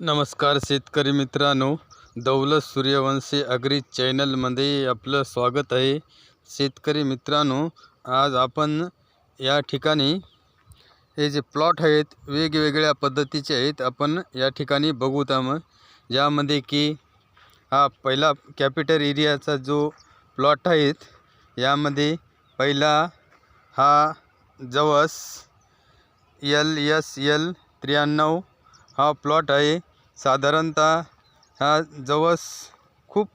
नमस्कार शेतकरी मित्रांनो. दौलत सूर्यवंशी अग्री चॅनलमध्ये आपलं स्वागत आहे. शेतकरी मित्रांनो आज आपण या ठिकाणी हे जे प्लॉट आहेत वेगवेगळ्या पद्धतीचे आहेत आपण या ठिकाणी बघूत मग. यामध्ये की हा पहिला कॅपिटल एरियाचा जो प्लॉट आहेत यामध्ये पहिला हा जवस एल एस एल त्र्याण्णव हा प्लॉट आहे. साधारणतः हा जवस खूप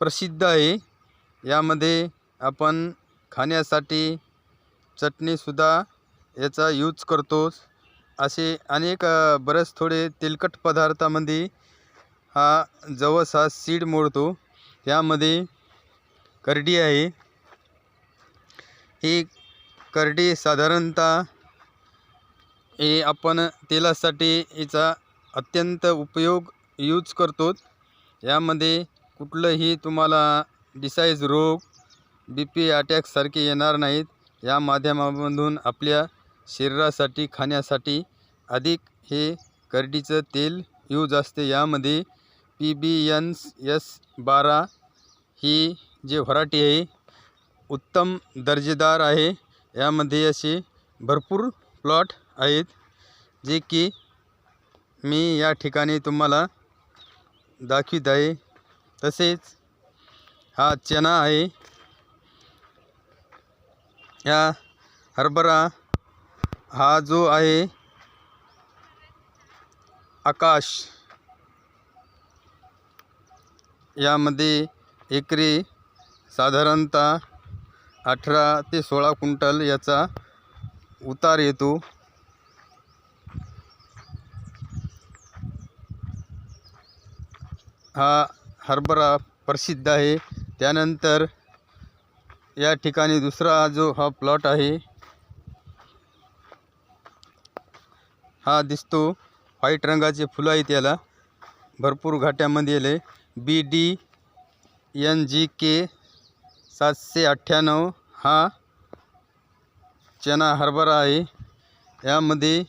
प्रसिद्ध आहे. यामध्ये आपण खाण्यासाठी चटणीसुद्धा याचा यूज करतो. असे अनेक बरेच थोडे तेलकट पदार्थामध्ये हा जवस हा सीड मोडतो. यामध्ये करडी आहे. ही करडी साधारणतः हे आपण तेलासाठी याचा अत्यंत उपयोग यूज करतो. यामध्ये कुठलंही तुम्हाला डिसाईज रोग बी पी अटॅकसारखे येणार नाहीत. या माध्यमामधून आपल्या शरीरासाठी खाण्यासाठी अधिक हे करडीचं तेल यूज असते. यामध्ये पी बी एन एस बारा ही जे व्हरायटी आहे उत्तम दर्जेदार आहे. यामध्ये असे भरपूर प्लॉट आहेत जे की मी या ठिकाणी तुम्हाला दाखवित आहे. तसेच हा चना आहे. या हरभरा हा जो आहे आकाश. यामध्ये एकरी साधारणतः अठरा ते सोळा क्विंटल याचा उतार येतो. हा हरभरा प्रसिद्ध आहे. त्यानंतर या ठिकाणी दुसरा जो हा प्लॉट आहे हा दिसतो. व्हाईट रंगाचे फुलं आहेत याला. भरपूर घाट्यामध्ये आले बी डी एन जी के सातशे अठ्ठ्याण्णव हा चना हरभरा आहे. यामध्ये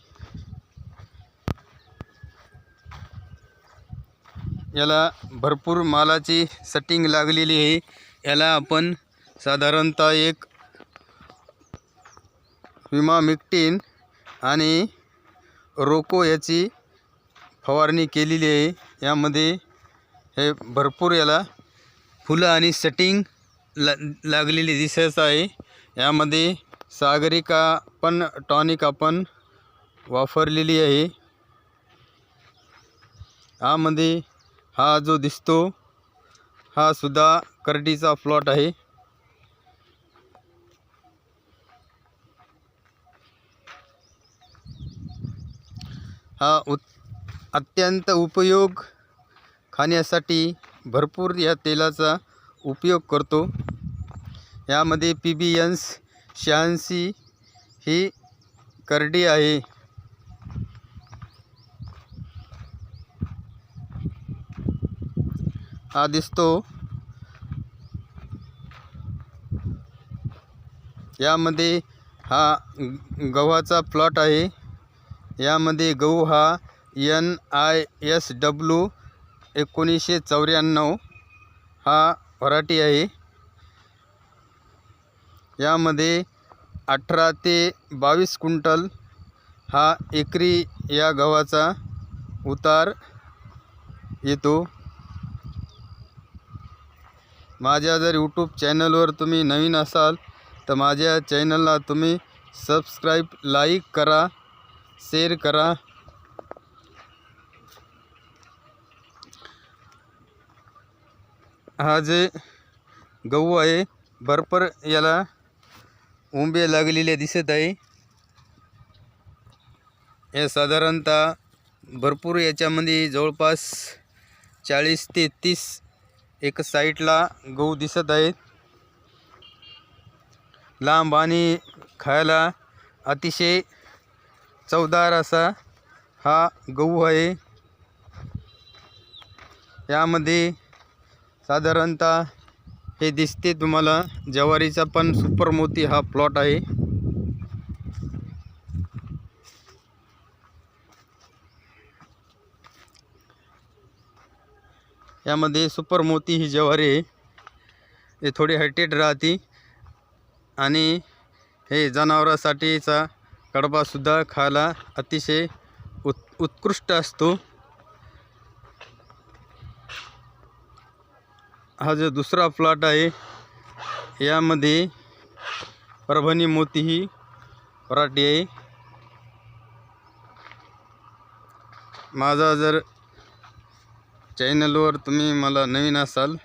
याला भरपूर मालाची सटिंग लागलेली आहे. याला आपण साधारणतः एक विमा मिक्टीन आणि रोको याची फवारणी केलेली आहे. यामध्ये हे भरपूर याला फुलं आणि सटिंग ला लागलेली दिसत आहे. यामध्ये सागरिका पण टॉनिक आपण वापरलेली आहे. यामध्ये हा जो दिसतो हा सुद्धा करडीचा प्लॉट आहे. हा उत अत्यंत उपयोग खाण्यासाठी भरपूर या तेलाचा उपयोग करतो. यामध्ये पी बी एन्स शहाऐंशी ही करडी आहे. हा दिसतो. यामध्ये हा गव्हाचा प्लॉट आहे. यामध्ये गहू हा एन आय एस डब्ल्यू एकोणीसशे चौऱ्याण्णव हा वराठी आहे. यामध्ये अठरा ते बावीस क्विंटल हा एकरी या गव्हाचा उतार येतो. माझ्या जर यूट्यूब चॅनलवर तुम्ही नवीन असाल तर माझ्या चॅनलला तुम्ही सबस्क्राईब लाईक करा शेअर करा. हा जे गहू आहे भरपूर याला उंबे लागलेल्या दिसत आहे. हे साधारणतः भरपूर याच्यामध्ये जवळपास चाळीस ते तीस एक साईडला गहू दिसत आहेत. लांब आणि खायला अतिशय चवदार असा हा गहू आहे. यामध्ये साधारणतः हे दिसते तुम्हाला ज्वारीचा पण सुपर मोती हा प्लॉट आहे. यामध्ये सुपर मोती ही ज्वारी आहे. हे थोडी हायटेड राहते. आणि हे जनावरासाठीचा कडबासुद्धा खायला अतिशय उत् उत्कृष्ट असतो. हा जो दुसरा प्लॉट आहे यामध्ये परभणी मोती ही पराठी आहे. माझा जर चॅनलवर तुम्ही मला नवीन असाल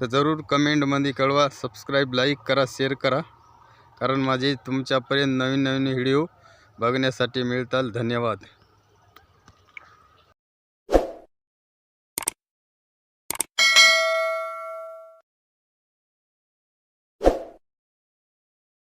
तर जरूर कमेंटमध्ये कळवा सबस्क्राईब लाईक करा शेअर करा. कारण माझे तुमच्यापर्यंत नवीन नवीन व्हिडिओ बघण्यासाठी मिळतात. धन्यवाद.